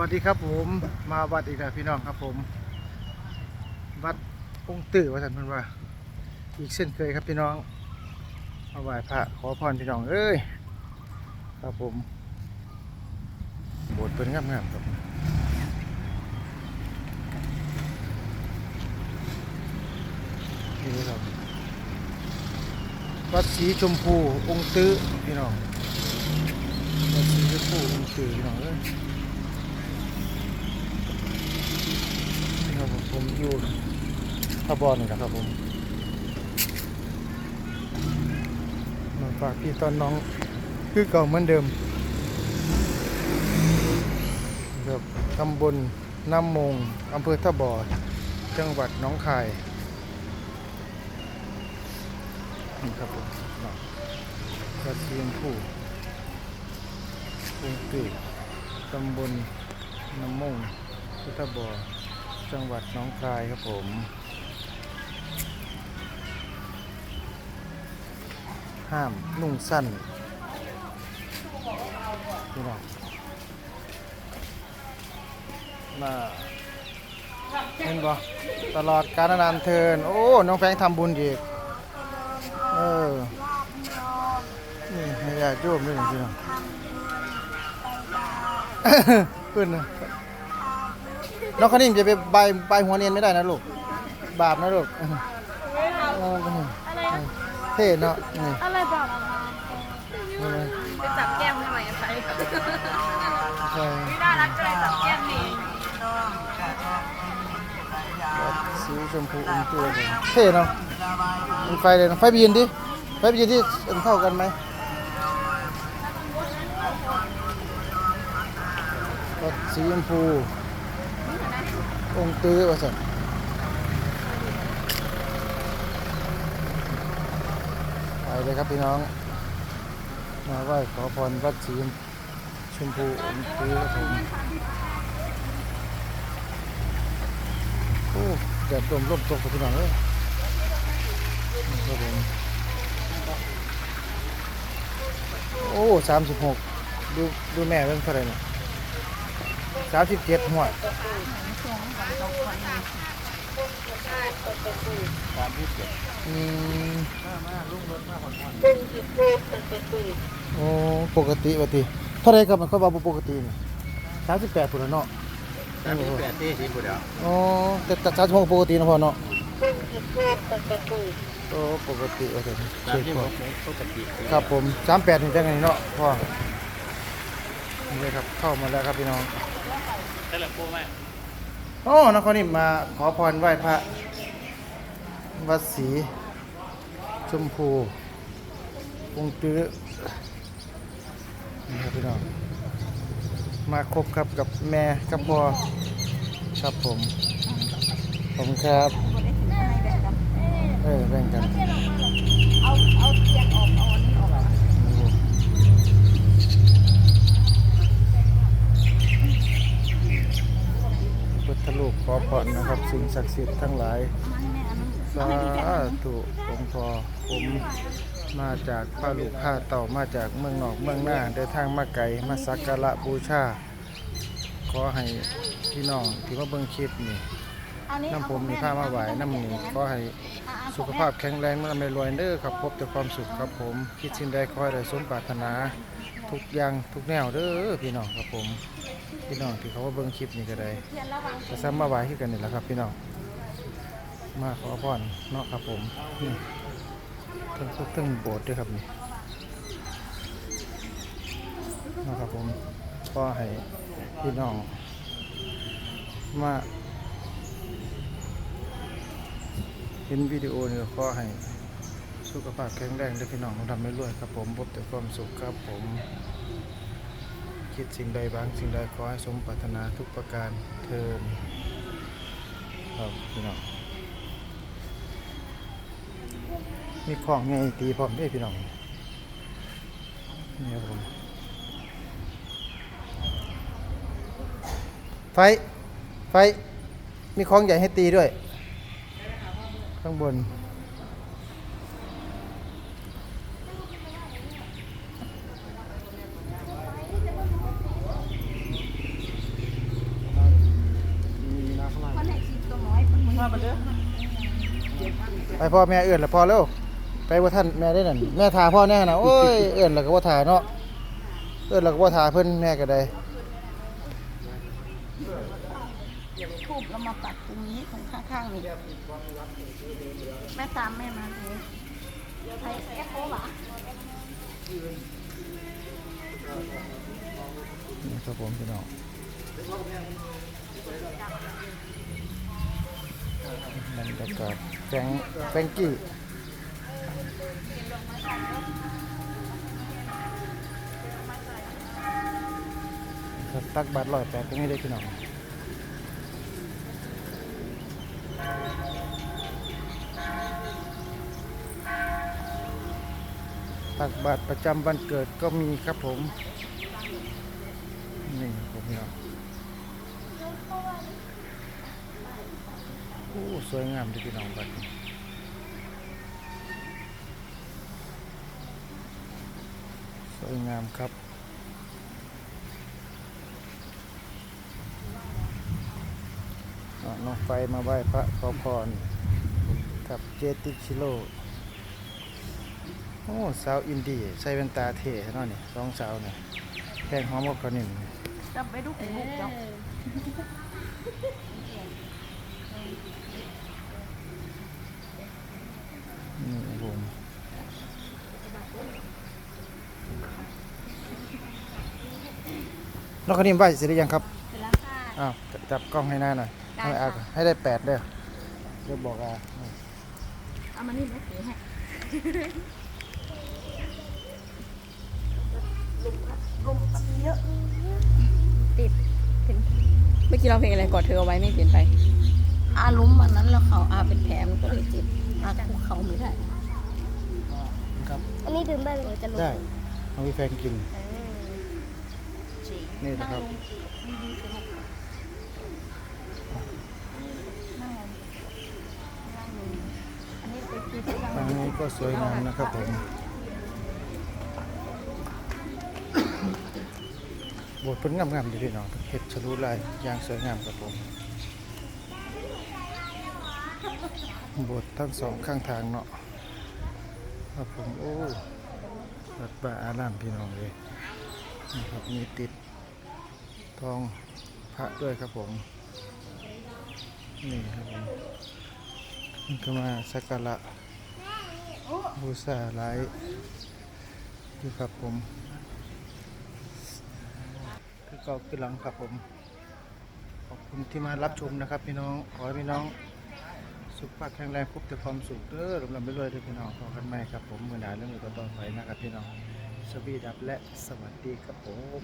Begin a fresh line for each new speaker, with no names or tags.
วัสดีครับผมมาวัดอีกแล้วพี่น้องครับผม วัดองค์ตื่อวัดสันพันว่า อีกเช่นเคยครับพี่น้องมาไหว้พระขอพรพี่น้องเอ้ยครับผมโบสถ์เป็นงามๆครับนี่ครับวัดสีชมพูองค์ตื้อพี่น้องวัดสีชมพูองค์ตื้อพี่น้องเอ้ย นี่ครับ ผมอยู่ท่าบอลนี่แหละครับผมมาฝากพี่ตอนน้องคือเก่าเหมือนเดิมครับตำบลน้ำมงอำเภอท่าบ่อจังหวัดน้องคายนี่ครับผมกระเทียมผู้ปุงตือตำบลน้ำมงพุทธบ่อ จังหวัดน้องคายครับผมห้ามนุ่งสั้นพี่น้องมาเห็นบ่ตลอดการนานเทิน โอ้ น้องแฟงทำบุญอีก เออ นี่ให้ญาติโยมด้วยพี่น้องขึ้นนะ น้องคณิมจะไปใบใบหัวเนียนไม่ได้นะลูก บาปนะลูกเอะ
ไรนะ
เท่เนาะนี่
อะไรบอกอะคะ
นี่นะ
ไปจับแก้มทำไมอะไป
ใช่
ไม่น่ารักก็เลยจับแก้มนี่
สีชมพูอุ้มตัวเลยเท่เนาะไฟเลยนะไฟบีนดิไฟบีนที่เท่ากันไหมสีชมพู องค์ตื้อว่าสันไปเลยครับพี่น้อง มาไหว้ขอพรวัดสีชมพูองค์ตื้อครับผมโอ้แดดลมลมตกกับพี่น้องเอ้ยนี่ครับผมโอ้สามสิบหกดูดูแม่เรื่องเท่าไหร่เนี่ย สามสิบเจ็ดหัวอืมโอ้ปกติปกติเท่าไหรครับมันเขาบอกว่าปกตินี่สามสิบแปดปุ่นละเนาะ
สามสิบแปดที่สี่ปุ่นเดียว
อ๋อแต่แต่สามสิบหกปกตินะพ่อเนาะโอ้ปกติว่าแต่
สามสิบหกปกติ
ครับผมสามแปดนี่จังไงเนาะพ่อนี่เลยครับเข้ามาแล้วครับพี่น้อง
ใช่หรือปูไหม
โอ้นครนี่มาขอพรไหว้พระวัดศรีชมพูองค์ตื้อนี่ครับพี่น้องมาครบครับกับแม่กับพ่อครับผมผมครับเออแบ่งกัน
เอาเอาเทียนออกเอาอันนี้ออกเหรอ
พุทธลูก ขอพรนะครับ สิ่งศักดิ์สิทธิ์ทั้งหลายสาธุองค์พอผมมาจากป้าลูกข้าเต่ามาจากเมืองนอกเมืองหน้าเดินทางมาไกลมาสักการะบูชาขอให้พี่น้องที่มาเบิ่งคลิปนี่น้ำผมมีผ้ามาไหวน้ำหนี่ขอให้สุขภาพแข็งแรงมั่ไม่รวยเด้อครับพบแต่ความสุขครับผมคิดสิ่งใดขอให้ได้สมปรารถนา ทุกอย่างทุกแนวเด้อพี่น้องครับผม พี่น้องที่เขามาเบิ่งคลิปนี่ก็ได้ก็ซ้ำมาไหว้คือกันนี่แหละครับ พี่น้องมาขอพรเนาะครับผมนี่ทั้งทุกทั้งโบสถ์ด้วยครับนี่เนาะครับผมก็ให้พี่น้องมาเห็นวิดีโอนี่ก็ขอให้สุขภาพแข็งแรงและพี่น้องทำไม่รวยครับผมพบแต่ความสุขครับผม คิดสิ่งใดบางสิ่งใดขอให้สมปรารถนาทุกประการเทินครับพี่น้องมีของไงตีพร้อมด้วยพี่น้องนี่ครับผมไฟ ไฟ มีของใหญ่ให้ตีด้วย ข้างบน ไปพ่อแม่เอื้อนแล้วพอแล้วไปว่าท่านแม่ได้นั่นแม่ทาพ่อแน่นะโอ้ยเอื้อนแล้วก็ว่าทาเนาะเอื้อนแล้วก็ว่าทาเพิ่นแม่ก็ได้
ทูบแล้วมาปักตรงนี้ตรงข้างๆนี่แม่ตามแม่มาเลยใครแอปโป้หรอ
นี่ครับผมพี่น้อง บรรยากาศแฟงแฟงกี้ตักบาทลอยแปดตรงนี้ได้พี่น้องตักบาทประจำวันเกิดก็มีครับผม นี่ผมพี่น้อง อ้สวยงามที่พี่น้องบัดนี้สวยงามครับน้องไฟมาไหว้พระขอพรกับเจติชิโลโอ้สาวอินดีใส่แว่นตาเท่เนาะนี่สองสาวเนี่ยแพงหอมกับเขานิ่ม
จำไปดูของลูกจ้า
นี่ครับผมน้องคนนี้ไหวเสร็จหรือยังครับ
เสร็จแล้วค่ะ
อ้าวจับกล้องให้หน้าหน่อย
ได้
ให้อา
ค่ะ
ให้ได้แปดเด้อเดี๋ยวบอกอา
เอามานี่แม่ถือให้ลมพัดเยอะติดเป็น
เมื่อกี้เราเพลงอะไรกอดเธอเอาไว้ไม่เปลี่ยนไป
อาล้มวันนั้นแล้วเขาอาเป็นแผลมันก็เลยเจ็บอาคุกเขาไม่ได้
ครับ
อันนี้ดื่มได้เลยจะลง
ได้เอาพี่แฟนกิน นี่นะครับ
อันนี้เป็นคือที่
ทางนี้ก็สวยงามนะครับผมบทเป็นงามๆดีพี่น้องเห็ดฉลุลายอย่างสวยงามครับผม บททั้งสองข้างทางเนาะครับผมโอ้วัดป่าอารามพี่น้องเลยนะครับมีติดทองพระด้วยครับผมนี่ครับผมนี่ก็มาสักการะบูชาหลายอยู่ครับผมคือเก็คือหลังครับผม ขอบคุณที่มารับชมนะครับพี่น้องขอให้พี่น้อง สุขภาพแข็งแรงพบแต่ความสุขเด้อลำลำไปรวยๆเด้อพี่น้องขอกันใหม่ครับผมมือหนาเรื่องมือต่อๆไปนะครับพี่น้องสวีดับและสวัสดีครับผม